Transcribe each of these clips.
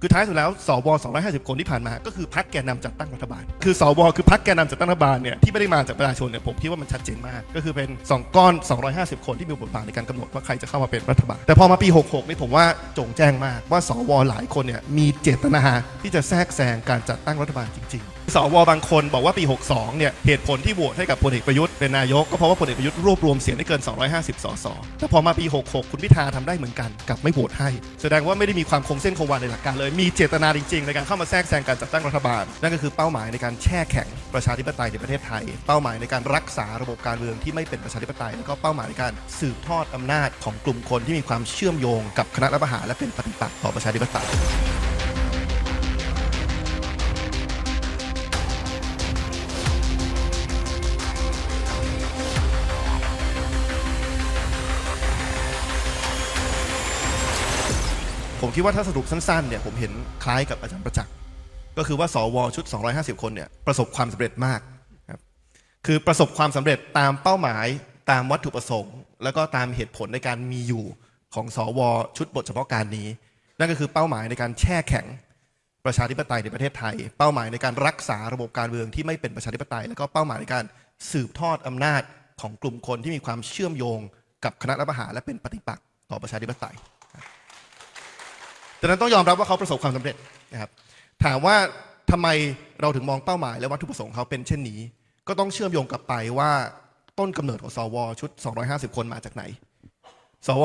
คือท้ายสุดแล้วสว250 คนที่ผ่านมา ก็คือพักแกนนำจัดตั้งรัฐบาล คือสวคือพักแกนนำจัดตั้งรัฐบาลเนี่ยที่ไม่ได้มาจากประชาชนเนี่ยผมคิดว่ามันชัดเจนมาก ก็คือเป็น 2 ก้อน 250 คนที่มีบทบาทในการกำหนดว่าใครจะเข้ามาเป็นรัฐบาล แต่พอมาปี 66 นี่ผมว่าโจงแจ้งมากว่าสวหลายคนเนี่ยมีเจตนาที่จะแทรกแซงการจัดตั้งรัฐบาลจริง ๆ สวบางคนบอกว่าปี 62 เนี่ย เหตุผลที่โหวตให้กับพลเอกประยุทธ์เป็นนายก ก็เพราะว่าพลเอกประยุทธ์รวบรวมเสียงได้เกิน 250 สส แต่พอมาปี 66 คุณพิธาทำได้เหมือนกันกับไม่โหวตให้ แสดงว่าไม่ได้มีความคงเส้นคงวาในหลักการเลย มีเจตนาจริงๆ ในการเข้ามาแทรกแซงการจัดตั้งรัฐบาล นั่นก็คือเป้าหมายในการแช่แข็งประชาธิปไตยในประเทศไทย เป้าหมายในการรักษาระบบการเมืองที่ไม่เป็นประชาธิปไตย แล้วก็เป้าหมายในการสืบทอดอำนาจของกลุ่มคนที่มีความเชื่อมโยงกับคณะรัฐประหารและเป็นปฏิปักษ์ต่อประชาธิปไตย ผมคิดว่าถ้าสรุปสั้นๆเนี่ยผมเห็นคล้ายกับอาจารย์ประจักษ์ก็คือว่าสวชุด 250 คนเนี่ยประสบความสำเร็จมากครับคือประสบความสำเร็จตามเป้าหมายตามวัตถุประสงค์ แล้วก็ตามเหตุผลในการมีอยู่ของสวชุดบทเฉพาะการนี้ นั่นก็คือเป้าหมายในการแช่แข็งประชาธิปไตยในประเทศไทย เป้าหมายในการรักษาระบบการเมืองที่ไม่เป็นประชาธิปไตย แล้วก็เป้าหมายในการสืบทอดอำนาจของกลุ่มคนที่มีความเชื่อมโยงกับคณะรัฐประหารและเป็นปฏิปักษ์ต่อประชาธิปไตย ดังนั้นต้องยอมรับว่าเขาประสบความสำเร็จนะครับ ถามว่าทำไมเราถึงมองเป้าหมาย และวัตถุประสงค์เขาเป็นเช่นนี้ ก็ต้องเชื่อมโยงกลับไปว่าต้นกำเนิดของสวชุด 250 คนมาจากไหน สว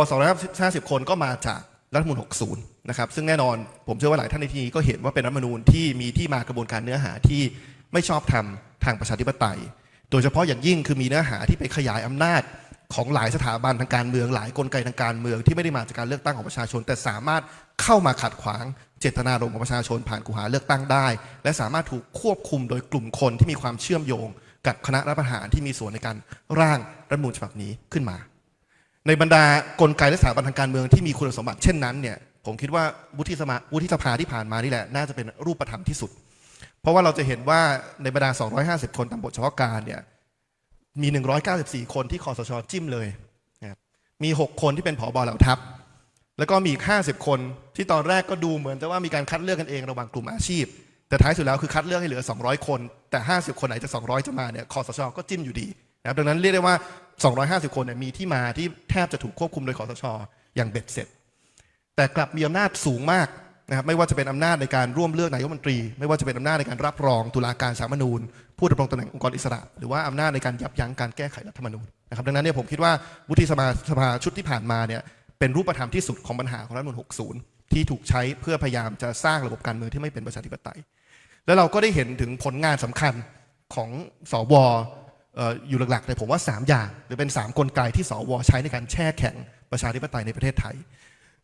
250 คนก็มาจากรัฐมนูญ60 นะครับ ซึ่งแน่นอนผมเชื่อว่าหลายท่านในที่นี้ก็เห็นว่าเป็นรัฐมนูญที่มีที่มากระบวนการเนื้อหาที่ไม่ชอบทำทางประชาธิปไตย โดยเฉพาะอย่างยิ่งคือมีเนื้อหาที่ไปขยายอำนาจ ของหลายสถาบันทางการเมืองหลายกลไกทางการเมืองที่ไม่ได้มาจากการเลือกตั้งของประชาชน แต่สามารถเข้ามาขัดขวางเจตนารมณ์ของประชาชนผ่านกูหาเลือกตั้งได้ และสามารถถูกควบคุมโดยกลุ่มคนที่มีความเชื่อมโยง กับคณะรัฐประหารที่มีส่วนในการร่างรัฐมนูญฉบับนี้ขึ้นมา ในบรรดากลไกและสถาบันทางการเมืองที่มีคุณสมบัติเช่นนั้นเนี่ยผมคิดว่าวุฒิสมาวุฒิสภาที่ผ่านมานี่แหละน่าจะเป็นรูปธรรมที่สุด เพราะว่าเราจะเห็นว่าในบรรดา 250 คนตามบทเฉพาะการเนี่ย มี 194 คนที่คอสชจิ้มเลยนะครับมี 6 คนที่เป็นผอบเหล่าทัพ แล้วก็มีอีก 50 คนที่ตอนแรกก็ดูเหมือนจะว่ามีการคัดเลือกกันเองระหว่างกลุ่มอาชีพ แต่ท้ายสุดแล้วคือคัดเลือกให้เหลือ 200 คน แต่ 50 คนไหนจะ 200 จะมาเนี่ยคอสชก็จิ้มอยู่ดีนะครับดังนั้นเรียกได้ว่า 250 คนเนี่ยมีที่มาที่แทบจะถูกควบคุมโดยคอสช อย่างเบ็ดเสร็จ แต่กลับมีอำนาจสูงมาก นะครับไม่ว่าจะเป็นอำนาจในการร่วมเลือกนายกรัฐมนตรี ไม่ว่าจะเป็นอำนาจในการรับรองตุลาการสารมนูญ ผู้ดำรงตำแหน่งองค์กรอิสระ หรือว่าอำนาจในการยับยั้งการแก้ไขรัฐธรรมนูญนะครับดังนั้นเนี่ยผมคิดว่าวุฒิสภาสภาชุดที่ผ่านมาเนี่ยเป็นรูปธรรมที่สุดของปัญหาของรัฐธรรมนูญ60 ที่ถูกใช้เพื่อพยายามจะสร้างระบบการเมืองที่ไม่เป็นประชาธิปไตย แล้วเราก็ได้เห็นถึงผลงานสำคัญของสวเอ่อยู่หลักๆเลยผมว่า 3 อย่าง หรือเป็น 3 กลไกที่สวใช้ในการแช่แข็งประชาธิปไตยในประเทศไทย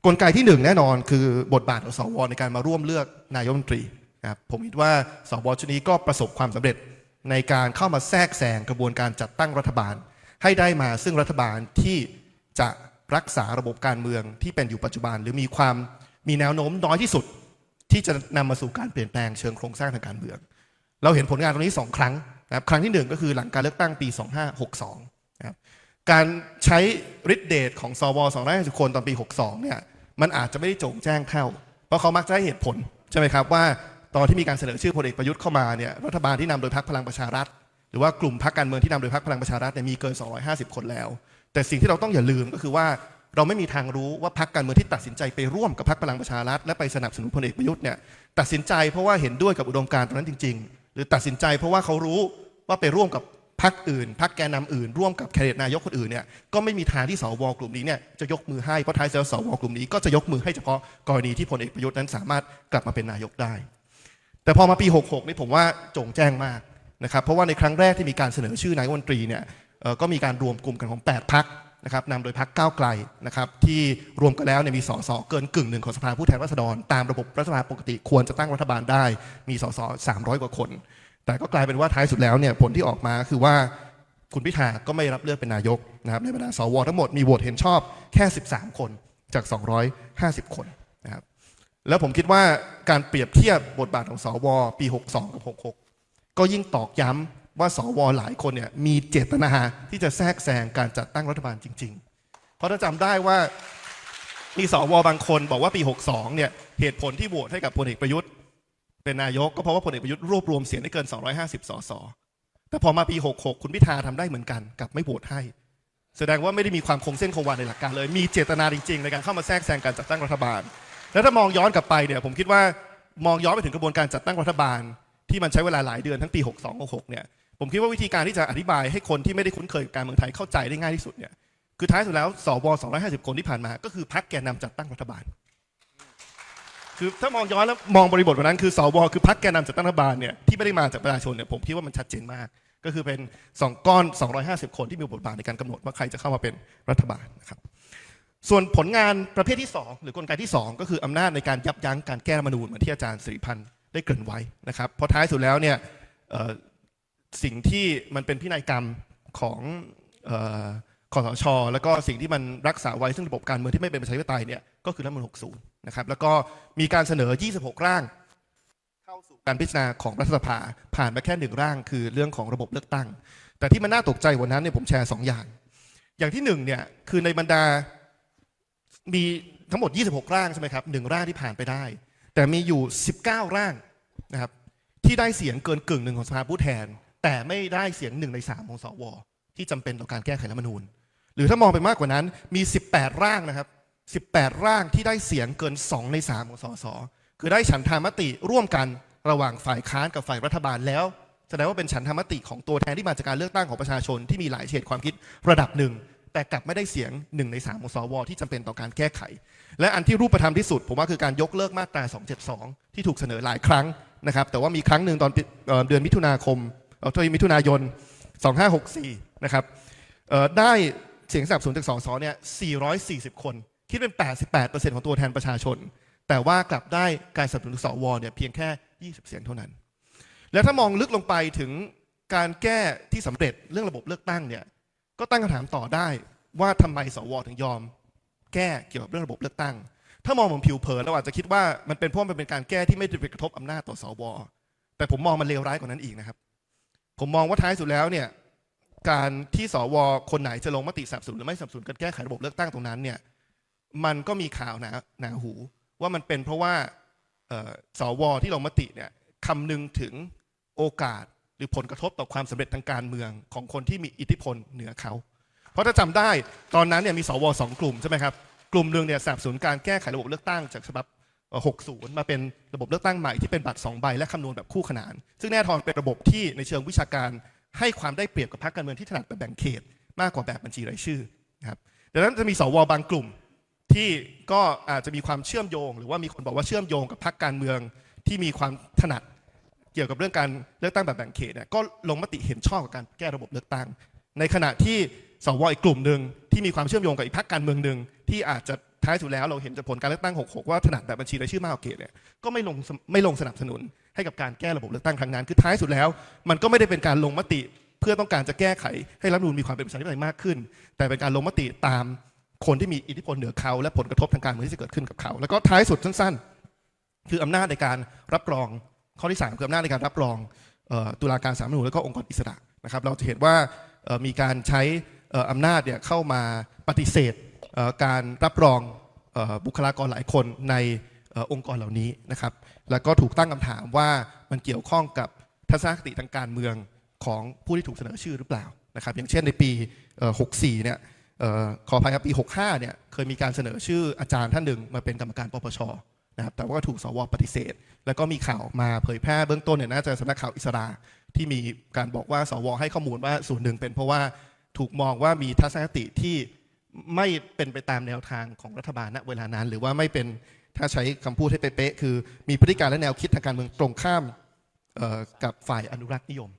กลไกที่หนึ่งแน่นอนคือบทบาทของสวในการมาร่วมเลือกนายกรัฐมนตรีนะครับผมคิดว่าสวชุดนี้ก็ประสบความสำเร็จในการเข้ามาแทรกแซงกระบวนการจัดตั้งรัฐบาล ให้ได้มาซึ่งรัฐบาลที่จะรักษาระบบการเมืองที่เป็นอยู่ปัจจุบัน หรือมีความมีแนวโน้มน้อยที่สุด ที่จะนำมาสู่การเปลี่ยนแปลงเชิงโครงสร้างทางการเมือง เราเห็นผลงานตรงนี้ 2 ครั้งนะครับครั้งที่ 1 ก็คือหลังการเลือกตั้งปี 2562นะครับการใช้ฤทธิเดชของสว250คนตอนปี 62เนี่ย มันอาจจะไม่ได้โจงแจ้งเท่าเพราะเขามักจะให้เหตุผลใช่ไหมครับว่าตอนที่มีการเสนอชื่อพลเอกประยุทธ์เข้ามาเนี่ยรัฐบาลที่นำโดยพรรคพลังประชารัฐ หรือว่ากลุ่มพรรคการเมืองที่นำโดยพรรคพลังประชารัฐเนี่ยมีเกิน 250 คนแล้ว แต่สิ่งที่เราต้องอย่าลืมก็คือว่าเราไม่มีทางรู้ว่าพรรคการเมืองที่ตัดสินใจไปร่วมกับพรรคพลังประชารัฐและไปสนับสนุนพลเอกประยุทธ์เนี่ยตัดสินใจเพราะว่าเห็นด้วยกับอุดมการณ์ตรงนั้นจริง ๆ หรือตัดสินใจเพราะว่าเขารู้ว่าไปร่วมกับ พรรคอื่นพรรคแกนนำอื่น ร่วมกับแคนดิเดตนายกคนอื่นเนี่ยก็ไม่มีทางที่สวกลุ่มนี้เนี่ยจะยกมือให้เพราะท้ายสุดแล้วสวกลุ่มนี้ก็จะยกมือให้เฉพาะกรณีที่พลเอกประยุทธ์นั้นสามารถกลับมาเป็นนายกได้ แต่พอมาปี 66 นี่ผมว่าจงแจ้งมากนะครับเพราะว่าในครั้งแรกที่มีการเสนอชื่อนายกรัฐมนตรีเนี่ยก็มีการรวมกลุ่มกันของ 8 พักนะครับนำโดยพักก้าวไกลนะครับที่รวมกันแล้วเนี่ยมีสสเกินกึ่งหนึ่งของสภาผู้แทนราษฎร ตามระบบรัฐสภาปกติควรจะตั้งรัฐบาลได้ มีสส300 กว่าคน แต่ก็กลายเป็นว่าท้ายสุดแล้วเนี่ยผลที่ออกมาคือว่าคุณพิธาก็ไม่รับเลือกเป็นนายกนะครับในบรรดาสวทั้งหมดมีโหวตเห็นชอบแค่ 13 คนจาก 250 คนนะครับแล้วผมคิดว่าการเปรียบเทียบบทบาทของสวปี 62 กับ 66 ก็ยิ่งตอกย้ำว่าสวหลายคนเนี่ยมีเจตนาที่จะแทรกแซงการจัดตั้งรัฐบาลจริง ๆ เพราะถ้าจำได้ว่ามีสวบางคนบอกว่าปี 62 เนี่ยเหตุผลที่โหวตให้กับพลเอกประยุทธ์ เป็นนายกก็เพราะว่าพลเอกประยุทธ์รวบรวมเสียงได้เกิน 250 สส แต่พอมาปี 66 คุณพิธาทำได้เหมือนกันกับไม่โหวตให้ แสดงว่าไม่ได้มีความคงเส้นคงวาในหลักการเลย มีเจตนาจริงๆ ในการเข้ามาแทรกแซงการจัดตั้งรัฐบาล แล้วถ้ามองย้อนกลับไปเนี่ยผมคิดว่ามองย้อนไปถึงกระบวนการจัดตั้งรัฐบาล ที่มันใช้เวลาหลายเดือนทั้งปี 62 66 เนี่ยผมคิดว่าวิธีการที่จะอธิบายให้คนที่ไม่ได้คุ้นเคยกับการเมืองไทยเข้าใจได้ง่ายที่สุดเนี่ยคือท้ายสุดแล้วสว250 คนที่ผ่านมา ก็คือพรรคแกนนำจัดตั้งรัฐบาล คือถ้ามองย้อนแล้วมองบริบทวันนั้นคือสวคือพรรคแกนนำจัดตั้งรัฐบาลเนี่ยที่ไม่ได้มาจากประชาชนเนี่ยผมคิดว่ามันชัดเจนมาก ก็คือเป็นสองก้อน 250 คนที่มีบทบาทในการกำหนดว่าใครจะเข้ามาเป็นรัฐบาลนะครับส่วนผลงานประเภทที่ 2 หรือกลไกที่ 2 ก็คืออำนาจในการยับยั้งการแก้รัฐมนูญเหมือนที่อาจารย์สิริพันธ์ได้เกริ่นไว้นะครับเพราะท้ายสุดแล้วเนี่ยสิ่งที่มันเป็นพินัยกรรมของเอ่อคอสช แล้วก็สิ่งที่มันรักษาไว้ซึ่งระบบการเมืองที่ไม่เป็นประชาธิปไตยเนี่ยก็คือรัฐธรรมนูญ60 นะครับแล้วก็มีการเสนอ 26 ร่าง เข้าสู่การพิจารณาของรัฐสภาผ่านมาแค่หนึ่งร่าง คือเรื่องของระบบเลือกตั้ง แต่ที่มันน่าตกใจกว่านั้นเนี่ยผมแชร์สองอย่าง อย่างที่หนึ่งเนี่ยคือในบรรดามีทั้งหมด 26 ร่างใช่ไหมครับหนึ่งร่างที่ผ่านไปได้ แต่มีอยู่ 19 ร่างนะครับที่ได้เสียงเกินกึ่งหนึ่งของสภาผู้แทน แต่ไม่ได้เสียงหนึ่งในสามของสวที่จำเป็นต่อการแก้ไขรัฐมนูญ หรือถ้ามองไปมากกว่านั้นมี 18 ร่างนะครับ 18 ร่างที่ได้เสียงเกิน 2 ใน 3 ของสสคือได้ฉันทามติร่วมกันระหว่างฝ่ายค้านกับฝ่ายรัฐบาลแล้วแสดงว่าเป็นฉันทามติของตัวแทนที่มาจากการเลือกตั้งของประชาชนที่มีหลายเฉดความคิดระดับหนึ่ง แต่กลับไม่ได้เสียงหนึ่งในสามของสวที่จำเป็นต่อการแก้ไข และอันที่รูปธรรมที่สุด ผมว่าคือการยกเลิกมาตรา 272 ที่ถูกเสนอหลายครั้งนะครับแต่ว่ามีครั้งหนึ่งตอนเออเดือนมิถุนาคมเออทมิถุนายน 2564 นะครับได้เสียงสนับสนุนจากสสเนี่ย 440 คน คิดเป็น 88%ของตัวแทนประชาชน แต่ว่ากลับได้การสนับสนุนสวเนี่ยเพียงแค่ 20 เสียงเท่านั้น แล้วถ้ามองลึกลงไปถึงการแก้ที่สำเร็จเรื่องระบบเลือกตั้งเนี่ยก็ตั้งคำถามต่อได้ว่าทำไมสวถึงยอม แก้เกี่ยวกับเรื่องระบบเลือกตั้ง ถ้ามองบบผิวเผินเราอาจจะคิดว่ามันเป็นเพราะมันเป็นการแก้ที่ไม่ได้ไปกระทบอำนาจต่อสวแต่ผมมองมันเลวร้ายกว่านั้นอีกนะครับ ผมมองว่าท้ายสุดแล้วเนี่ยการที่สวคนไหนจะลงมติสนับสนุนหรือไม่สนับสนุนการแก้ไขระบบเลือกตั้งตรงนั้นเนี่ย มันก็มีข่าวหนาหนาหู ว่ามันเป็นเพราะว่าเอ่อสวที่ลงมติเนี่ยคำนึงถึงโอกาสหรือผลกระทบต่อความสำเร็จทางการเมืองของคนที่มีอิทธิพลเหนือเขา เพราะถ้าจำได้ตอนนั้นเนี่ยมีสวสองกลุ่มใช่ไหมครับกลุ่มหนึ่งเนี่ยสนับสนุนการแก้ไขระบบเลือกตั้งจากฉบับเอ่อ60 มาเป็นระบบเลือกตั้งใหม่ที่เป็นบัตร2ใบและคำนวณแบบคู่ขนาน ซึ่งแน่นอนเป็นระบบที่ในเชิงวิชาการให้ความได้เปรียบกับพรรคการเมืองที่ถนัดแบบแบ่งเขต มากกว่าแบบบัญชีรายชื่อนะครับดังนั้นจะมีสวบางกลุ่ม ที่ก็อาจจะมีความเชื่อมโยง หรือว่ามีคนบอกว่าเชื่อมโยงกับพรรคการเมืองที่มีความถนัดเกี่ยวกับเรื่องการเลือกตั้งแบบแบ่งเขตเนี่ยก็ลงมติเห็นชอบกับการแก้ระบบเลือกตั้ง ในขณะที่สวอีกกลุ่มหนึ่งที่มีความเชื่อมโยงกับอีกพรรคการเมืองหนึ่งที่อาจจะท้ายสุดแล้วเราเห็นจากผลการเลือกตั้ง 66 ว่าถนัดแบบบัญชีรายชื่อมากกว่าเขตเนี่ยก็ไม่ลงไม่ลงสนับสนุนให้กับการแก้ระบบเลือกตั้งครั้งนั้น คือท้ายสุดแล้ว มันก็ไม่ได้เป็นการลงมติ เพื่อต้องการจะแก้ไขให้รัฐธรรมนูญมีความเป็นประชาธิปไตยมากขึ้น แต่เป็นการลงมติตาม คนที่มีอิทธิพลเหนือเขา และผลกระทบทางการเมืองที่จะเกิดขึ้นกับเขา แล้วก็ท้ายสุดสั้น ๆ คืออำนาจในการรับรองข้อที่สามคืออำนาจในการรับรองออตุลาการสารมนูและก็องค์กรอิสระนะครับ เราจะเห็นว่ามีการใช้อำนาจเนี่ยเข้ามาปฏิเสธการรับรองออบุคลากรหลายคนในอองค์กรเหล่านี้นะครับ แล้วก็ถูกตั้งคำถามว่ามันเกี่ยวข้องกับทัศนคติทางการเมืองของผู้ที่ถูกเสนอชื่อหรือเปล่านะครับ อย่างเช่นในปี 64 เนี่ย ขออภัยครับปี 65 เนี่ยเคยมีการเสนอชื่ออาจารย์ท่านหนึ่งมาเป็นกรรมการปปชนะครับแต่ว่าก็ถูกสวปฏิเสธ แล้วก็มีข่าวมาเผยแพร่เบื้องต้นเนี่ยน่าจะสำนักข่าวอิสราที่มีการบอกว่าสวให้ข้อมูลว่าส่วนหนึ่งเป็นเพราะว่าถูกมองว่ามีทัศนคติที่ไม่เป็นไปตามแนวทางของรัฐบาลณเวลานั้น หรือว่าไม่เป็นถ้าใช้คำพูดให้เป๊ะๆคือ มีพฤติการและแนวคิดทางการเมืองตรงข้ามกับฝ่ายอนุรักษ์นิยม